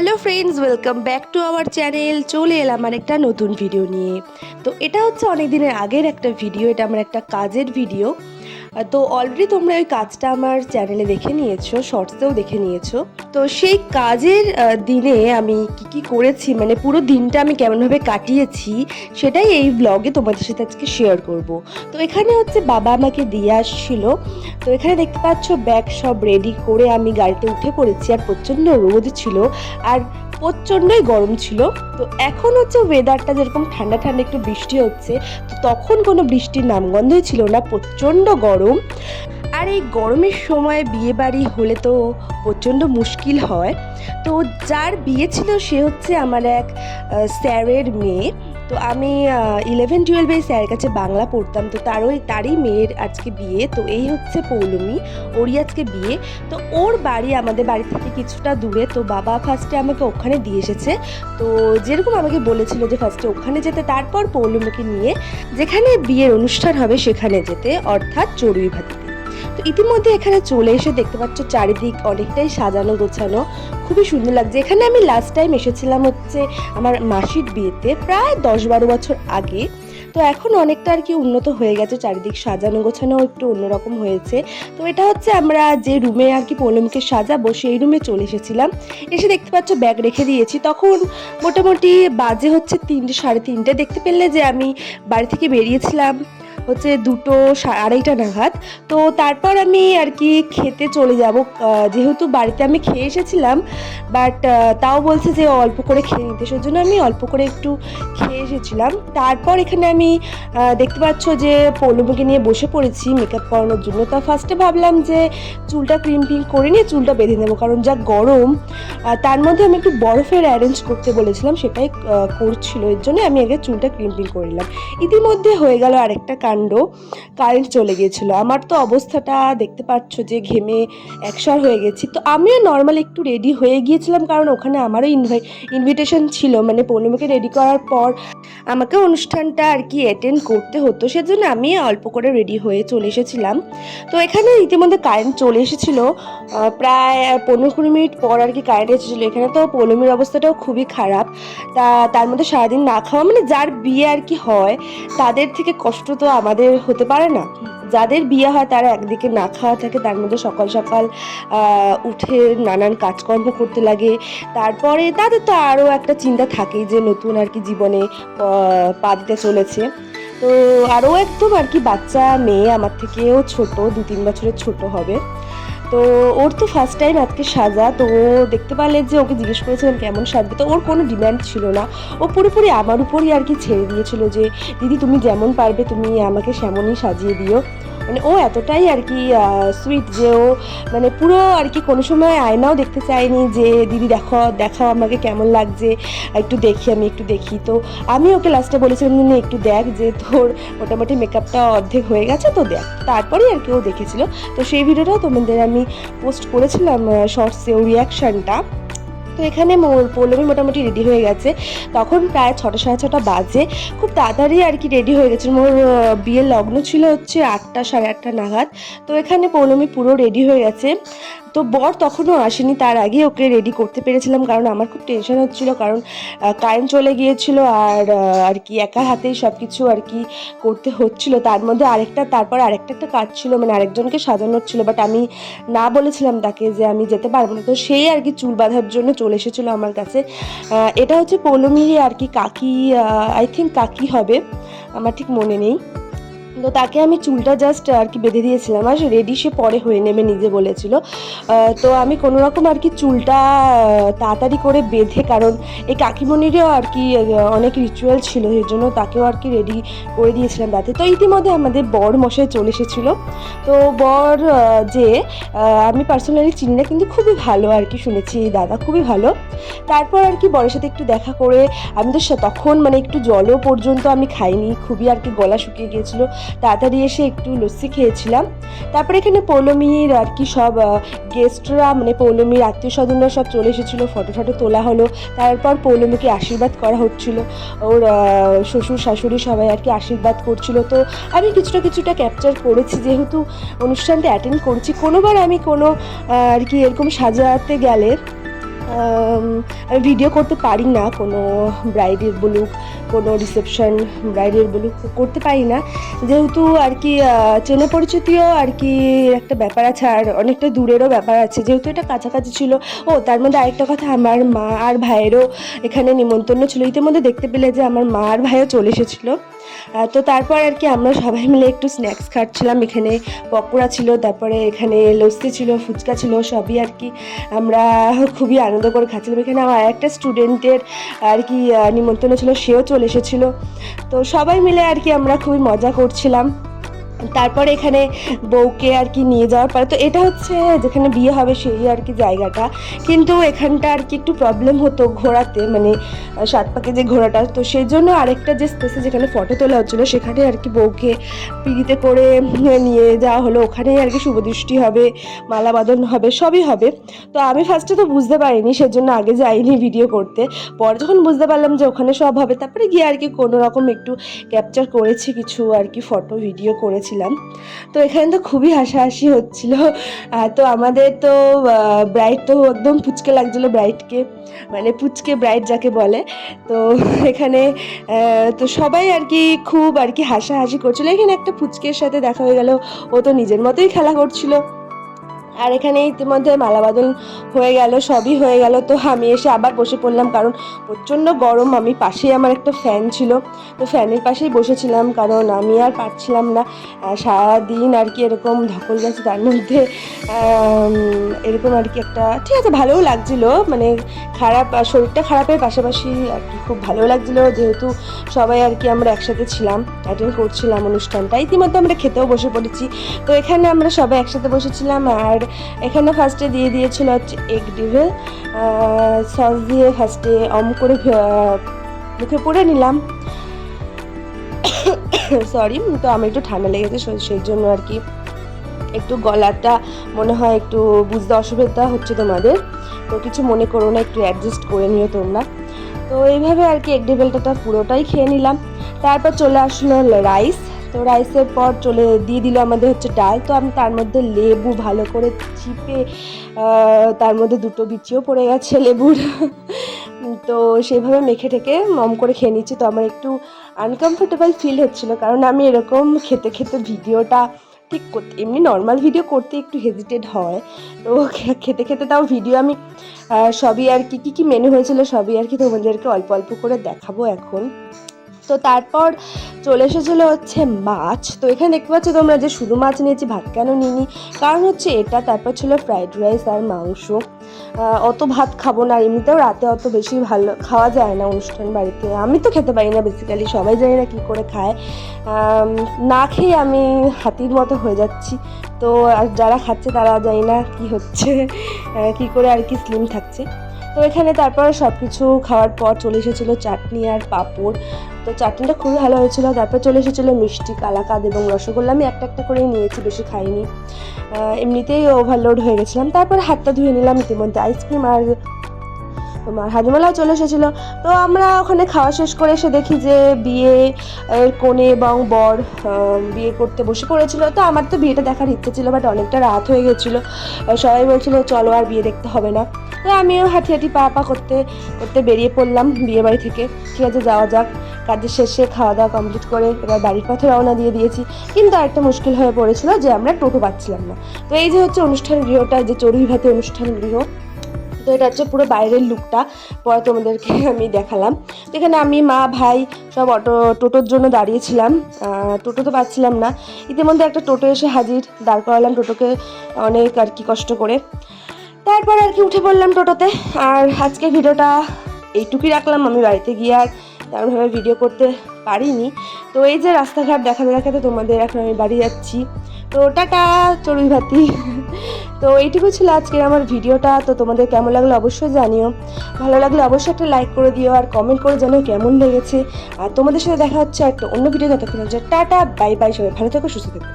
Hello friends welcome back to our channel চলে এলাম আর একটা নতুন ভিডিও নিয়ে। তো এটা হচ্ছে অনেক দিনের আগের একটা ভিডিও এটা আমার একটা কাজের ভিডিও তো অলরেডি তোমরা ওই কাজটা আমার চ্যানেলে দেখে নিয়েছো শর্টসেও দেখে নিয়েছো। তো সেই কাজের দিনে আমি কি কি করেছি মানে পুরো দিনটা আমি কেমনভাবে কাটিয়েছি, সেটাই এই ব্লগে তোমাদের সাথে আজকে শেয়ার করব। তো এখানে হচ্ছে বাবা আমাকে দিয়ে আসছিল। তো এখানে দেখতে পাচ্ছ ব্যাগ সব রেডি করে আমি গাড়িতে উঠে পড়েছি, আর প্রচণ্ড রোদ ছিল। আর প্রচণ্ডই গরম ছিল। তো এখন হচ্ছে ওয়েদারটা যেরকম ঠান্ডা ঠান্ডা একটু বৃষ্টি হচ্ছে, তো তখন কোনো বৃষ্টির নামগন্ধই ছিল না, প্রচণ্ড গরম। আর এই গরমের সময় বিয়ে বাড়ি হলে তো প্রচণ্ড মুশকিল হয়। তো যার বিয়ে ছিল সে হচ্ছে আমার এক স্যারের মেয়ে। তো আমি ইলেভেন টুয়েলভে স্যারের কাছে বাংলা পড়তাম, তো তার ওই তারই মেয়ের আজকে বিয়ে, তো এই হচ্ছে পৌলমী, ওরই আজকে বিয়ে। তো ওর বাড়ি আমাদের বাড়ি থেকে কিছুটা দূরে, তো বাবা ফার্স্টে আমাকে ওখানে দিয়ে এসেছে। তো যেরকম আমাকে বলেছিল যে ফার্স্টে ওখানে যেতে, তারপর পৌলমীকে নিয়ে যেখানে বিয়ের অনুষ্ঠান হবে সেখানে যেতে, অর্থাৎ চড়ুই ভাতিতে তো ইতিমধ্যে এখানে চলে এসে দেখতে পাচ্ছ চারিদিক অনেকটাই সাজানো গোছানো। খুবই সুন্দর লাগছে। এখানে আমি লাস্ট টাইম এসেছিলাম হচ্ছে আমার মাসির বিয়েতে, প্রায় দশ বারো বছর আগে। তো এখন অনেকটা আর কি উন্নত হয়ে গেছে, চারিদিক সাজানো গোছানো একটু অন্যরকম হয়েছে। তো এটা হচ্ছে আমরা যে রুমে আর কি পৌলমীকে সাজাবো, সেই রুমে চলে এসেছিলাম। এসে দেখতে পাচ্ছ ব্যাগ রেখে দিয়েছি। তখন মোটামুটি বাজে হচ্ছে তিনটে, সাড়ে তিনটে। দেখতে পেলে যে আমি বাড়ি থেকে বেরিয়েছিলাম। হচ্ছে দুটো আড়াইটা নাগাদ। তো তারপর আমি আর কি খেতে চলে যাব। যেহেতু বাড়িতে আমি খেয়ে এসেছিলাম বাট তাও বলছে যে অল্প করে খেয়ে নিতে। সেজন্য আমি অল্প করে একটু খেয়ে এসেছিলাম। তারপর এখানে আমি দেখতে পাচ্ছ যে পৌলমীকে নিয়ে বসে পড়েছি মেকআপ করানোর জন্য। তা ফার্স্টে ভাবলাম যে চুলটা ক্রিম ফিম করে নিয়ে চুলটা বেঁধে নেব, কারণ যা গরম তার মধ্যে আমি একটু বরফের অ্যারেঞ্জ করতে বলেছিলাম, সেটাই করছিল। এর জন্য আমি আগে চুলটা ক্রিম ফিম করে নিলাম। ইতিমধ্যে হয়ে গেল আরেকটা কাণ্ড কারেন্ট চলে গিয়েছিল। আমার তো অবস্থাটা দেখতে পাচ্ছ যে ঘেমে একসার হয়ে গেছি। তো আমিও নর্মাল একটু রেডি হয়ে গিয়েছিলাম কারণ ওখানে আমারও ইনভাই ইনভিটেশন ছিল। মানে পৌর্ণিমাকে রেডি করার পর আমাকে অনুষ্ঠানটা আর কি অ্যাটেন্ড করতে হতো। সেজন্য আমি অল্প করে রেডি হয়ে চলে এসেছিলাম। তো এখানে ইতিমধ্যে কারেন্ট চলে এসেছিল। প্রায় পনেরো কুড়ি মিনিট পর আর কি কারেন্ট এসেছিল। এখানে তো পৌলমীর অবস্থাটাও খুবই খারাপ। তা, তার মধ্যে সারাদিন না খাওয়া মানে যার বিয়ে আর কি হয়, তাদের থেকে কষ্ট তো আমাদের হতে পারে না। যাদের বিয়ে হয় তারা একদিকে না খাওয়া থাকে, তার মধ্যে সকাল সকাল উঠে নানান কাজকর্ম করতে লাগে। তারপরে তাদের তো আরও একটা চিন্তা থাকেই যে নতুন আর কি জীবনে পা দিতে চলেছে। তো আরও একদম আর কি বাচ্চা, মেয়ে আমার থেকেও ছোট দু তিন বছরের ছোট হবে। তো ওর তো ফার্স্ট টাইম আজকে সাজা, তো ও দেখতে পারলে যে ওকে জিজ্ঞেস করেছিলাম কেমন সাজবে, তো ওর কোনো ডিম্যান্ড ছিল না। ও পুরোপুরি আমার উপরই আর কি ছেড়ে দিয়েছিল যে, দিদি তুমি যেমন পারবে তুমি আমাকে সেমনই সাজিয়ে দিও। মানে ও এতটাই আর কি সুইট যে ও মানে পুরো আর কি কোনো সময় আয়নাও দেখতে চায়নি যে দিদি দেখো দেখাও আমাকে কেমন লাগছে একটু দেখি আমি একটু দেখি। তো আমি ওকে লাস্টে বলেছিলাম যে "নে, একটু দেখ যে তোর মোটামুটি মেকআপটা অর্ধেক হয়ে গেছে তো দেখ। তারপরেই আর কি ও দেখেছিল। তো সেই ভিডিওটাও তোমাদের আমি পোস্ট করেছিলাম শর্টসে ও রিয়াকশানটা তো এখানে পৌলমী মোটামুটি রেডি হয়ে গেছে। তখন প্রায় ছটা, সাড়ে ছটা বাজে। খুব তাড়াতাড়ি আর কি রেডি হয়ে গেছে। মোর বিয়ের লগ্ন ছিল হচ্ছে আটটা, সাড়ে আটটা নাগাদ। তো এখানে পৌলমী পুরো রেডি হয়ে গেছে। তো বর তখনও আসেনি। তার আগে ওকে রেডি করতে পেরেছিলাম কারণ আমার খুব টেনশন হচ্ছিল। কারণ কারেন্ট চলে গিয়েছিল আর আর কি একা হাতেই সব কিছু আর কি করতে হচ্ছিল। তার মধ্যে আরেকটা, তারপর আরেকটা একটা কাজ ছিল। মানে আরেকজনকে সাজানোর ছিল। বাট আমি না বলেছিলাম তাকে যে আমি যেতে পারব না। তো সেই আর কি চুল বাঁধার জন্য চলে এসেছিল আমার কাছে। এটা হচ্ছে পৌলমিরি আর কি কাকি আই থিঙ্ক কাকি হবে। আমার ঠিক মনে নেই। তো তাকে আমি চুলটা জাস্ট আর কি বেঁধে দিয়েছিলাম। আর রেডি সে পরে হয়ে নেবে, নিজে বলেছিল। তো আমি কোনো রকম আর কি চুলটা তাড়াতাড়ি করে বেঁধে, কারণ এই কাকিমণিরও আর কি অনেক রিচুয়াল ছিল, সেই জন্য তাকেও আর কি রেডি করে দিয়েছিলাম রাতে তো ইতিমধ্যে আমাদের বর মশাই চলে এসেছিল। তো বর যে আমি পার্সোনালি চিনি না, কিন্তু খুবই ভালো আর কি শুনেছি দাদা, খুবই ভালো। তারপর আর কি বরের সাথে একটু দেখা করে, আমি তো তখন মানে একটু জলও পর্যন্ত আমি খাইনি, খুবই আর কি গলা শুকিয়ে গিয়েছিল। তাড়াতাড়ি এসে একটু লস্যি খেয়েছিলাম। তারপরে এখানে পৌলমীর আর কি সব গেস্টরা মানে পৌলমীর আত্মীয় স্বজনরা সব চলে এসেছিল ফটো ফটো তোলা হলো। তারপর পৌলমীকে আশীর্বাদ করা হচ্ছিল। ওর শ্বশুর, শাশুড়ি সবাই আর কি আশীর্বাদ করছিল। তো আমি কিছুটা কিছুটা ক্যাপচার করেছি, যেহেতু অনুষ্ঠানটা অ্যাটেন্ড করছি। কোনোবার আমি কোনো আর কি এরকম সাজাতে গেলে, আমি ভিডিও করতে পারি না, কোনো ব্রাইডের বলুক কোনো রিসেপশন ব্রাইডের বলুক করতে পারি না। যেহেতু আর কি চেনা পরিচিতিও আর কি একটা ব্যাপার আছে, আর অনেকটা দূরেরও ব্যাপার আছে। যেহেতু এটা কাছাকাছি ছিল, ও, তার মধ্যে আরেকটা কথা, আমার মা আর ভাইয়েরও এখানে নিমন্ত্রণ ছিল। ইতিমধ্যে দেখতে পেলে যে আমার মা আর ভাইও চলে এসেছিল। তো তারপর আর কি আমরা সবাই মিলে একটু স্ন্যাক্স খাচ্ছিলাম। এখানে পকোড়া ছিল, তারপরে এখানে লস্যি ছিল, ফুচকা ছিল, সবই আর কি আমরা খুবই আনন্দ করে খাচ্ছিলাম। এখানে আমার একটা স্টুডেন্টের আর কি নিমন্ত্রণ ছিল, সেও চলে এসেছিল। তো সবাই মিলে আর কি আমরা খুবই মজা করছিলাম। তারপর এখানে বউকে আর কি নিয়ে যাওয়ার পরে, তো এটা হচ্ছে যেখানে বিয়ে হবে সেই আর কি জায়গাটা। কিন্তু এখানটা আর কি একটু প্রবলেম হতো ঘোরাতে মানে সাত পাকে যে ঘোড়াটা তো সেই জন্য আরেকটা যে স্পেসে যেখানে ফটো তোলা হচ্ছিল, সেখানে আর কি বউকে পিড়িতে করে নিয়ে যাওয়া হলো। ওখানেই আর কি শুভদৃষ্টি হবে, মালাবাদন হবে, সবই হবে। তো আমি ফার্স্টে তো বুঝতে পারিনি, সেজন্য আগে যাইনি ভিডিও করতে। পরে যখন বুঝতে পারলাম যে ওখানে সব হবে, তারপরে গিয়ে আর কি কোনো রকম একটু ক্যাপচার করেছি, কিছু আর কি ফটো ভিডিও করেছিলাম। তো এখানে তো খুবই হাসাহাসি হচ্ছিল। তো আমাদের তো ব্রাইড তো একদম পুচকে লাগছিল ব্রাইডকে মানে পুচকে ব্রাইড যাকে বলে। তো এখানে তো সবাই আর কি খুব আর কি হাসাহাসি করছিল। এখানে একটা পুচকের সাথে দেখা হয়ে গেল। ও তো নিজের মতোই খেলা করছিল। আর এখানে ইতিমধ্যে মালাবাদন হয়ে গেল, সবই হয়ে গেল। তো আমি এসে আবার বসে পড়লাম, কারণ প্রচণ্ড গরম। আমি পাশেই আমার একটা ফ্যান ছিল। তো ফ্যানের পাশেই বসেছিলাম, কারণ আমি আর পারছিলাম না। সারাদিন আর কি এরকম ধকল গেছে তার মধ্যে। এরকম আর কি একটা, ঠিক আছে, ভালোও লাগছিল। মানে খারাপ শরীরটা খারাপের পাশাপাশি আর কি খুব ভালো লাগছিল। যেহেতু সবাই আর কি আমরা একসাথে ছিলাম অ্যাটেন্ড করছিলাম অনুষ্ঠানটা। ইতিমধ্যে আমরা খেতেও বসে পড়েছি। তো এখানে আমরা সবাই একসাথে বসেছিলাম, আর এখানে ফার্স্টে দিয়ে দিয়েছিল হচ্ছে এগ ডিভেল সস দিয়ে ফার্স্টে অম করে মুখে পুড়ে নিলাম। সরি তো আমার একটু ঠান্ডা লেগেছে সেই জন্য আর কি। একটু গলাটা মনে হয় একটু বুঝতে অসুবিধা হচ্ছে তোমাদের। তো কিছু মনে করো না, একটু অ্যাডজাস্ট করে নিও তোমরা। তো এইভাবে আর কি এগ ডেভেলটা পুরোটাই খেয়ে নিলাম। তারপর চলে আসলো রাইস তো রাইসের পর চলে দিয়ে দিল আমাদের হচ্ছে ডাল। তো আমি তার মধ্যে লেবু ভালো করে চিপে তার মধ্যে দুটো বিচিও পড়ে গেছে লেবুর। তো সেইভাবে মেখে ঠেকে মম করে খেয়ে নিচ্ছি। তো আমার একটু আনকমফোর্টেবল ফিল হচ্ছিল কারণ আমি এরকম খেতে খেতে ভিডিওটা ঠিক করতে এমনি নর্মাল ভিডিও করতে একটু হেজিটেড হয়। তো খেতে খেতে তাও ভিডিও আমি সবই আর কি, কী কী মেনু হয়েছিল সবই আর কি তোমাদেরকে অল্প অল্প করে দেখাবো এখন। তো তারপর চলে এসেছিল হচ্ছে মাছ। তো এখানে দেখতে পাচ্ছ তোমরা যে শুধু মাছ নিয়েছি, ভাত কেন নিইনি? কারণ হচ্ছে এটা তারপর ছিল ফ্রাইড রাইস আর মাংস। অত ভাত খাব না। এমনিতেও রাতে অত বেশি ভালো খাওয়া যায় না অনুষ্ঠান বাড়িতে। আমি তো খেতে পারি না বেসিক্যালি সবাই জানি না কী করে খায়। না খেয়ে আমি হাতির মতো হয়ে যাচ্ছি। তো আর যারা খাচ্ছে তারা জানি না কি হচ্ছে কি করে আর কি স্লিম থাকছে। তো এখানে তারপর সব কিছু খাওয়ার পর চলে এসেছিল চাটনি আর পাঁপড়। তো চাটনিটা খুবই ভালো হয়েছিল। তারপর চলে এসেছিল মিষ্টি, কালাকাদ এবং রসগোল্লা। আমি একটা একটা করেই নিয়েছি, বেশি খাইনি। এমনিতেই ওভারলোড হয়ে গেছিলাম। তারপর হাতটা ধুয়ে নিলাম ইতিমধ্যে। আইসক্রিম আর তোমার হাজমালাও চলে এসেছিল। তো আমরা ওখানে খাওয়া শেষ করে এসে দেখি যে বিয়ে কোণে এবং বর বিয়ে করতে বসে পড়েছিল। তো আমার তো বিয়েটা দেখার ইচ্ছে ছিল বাট অনেকটা রাত হয়ে গেছিল। সবাই বলছিল, চলো আর বিয়ে দেখতে হবে না। তো আমিও হাঁটি হাঁটি পা পা করতে করতে বেরিয়ে পড়লাম বিয়ে বাড়ি থেকে। ঠিক আছে, যাওয়া যাক। কাজের শেষে খাওয়া দাওয়া কমপ্লিট করে এবার বাড়ির পথে রওনা দিয়ে দিয়েছি। কিন্তু আরেকটা মুশকিল হয়ে পড়েছিল যে আমরা টোটো পাচ্ছিলাম না। তো এই যে হচ্ছে অনুষ্ঠান গৃহটা যে চড়ুই ভাতে অনুষ্ঠান গৃহ তো এটা হচ্ছে পুরো বাইরের লুকটা পরে তোমাদেরকে আমি দেখালাম। তো এখানে আমি মা, ভাই সব অটো, টোটোর জন্য দাঁড়িয়েছিলাম। টোটো তো পাচ্ছিলাম না। ইতিমধ্যে একটা টোটো এসে হাজির। দাঁড় করালাম টোটোকে অনেক আর কি কষ্ট করে। তারপর আর কি উঠে পড়লাম টোটোতে। আর আজকে ভিডিওটা এইটুকুই রাখলাম। আমি বাড়িতে গিয়ে আর তেমনভাবে ভিডিও করতে পারিনি। তো এই যে রাস্তাঘাট দেখাতে দেখাতে তোমাদের এখন আমি বাড়ি যাচ্ছি। তো টাটা, চড়ুই ভাতি। তো এইটুকু ছিল আজকের আমার ভিডিওটা। তো তোমাদের কেমন লাগল অবশ্যই জানিও। ভালো লাগলে অবশ্যই একটা লাইক করে দিও আর কমেন্ট করে জানিও কেমন লেগেছে। আর তোমাদের সাথে দেখা হচ্ছে একটা অন্য ভিডিও ততক্ষণ হচ্ছে টাটা বাই বাই সবাই। ভালো থেকো, সুস্থ থেকো।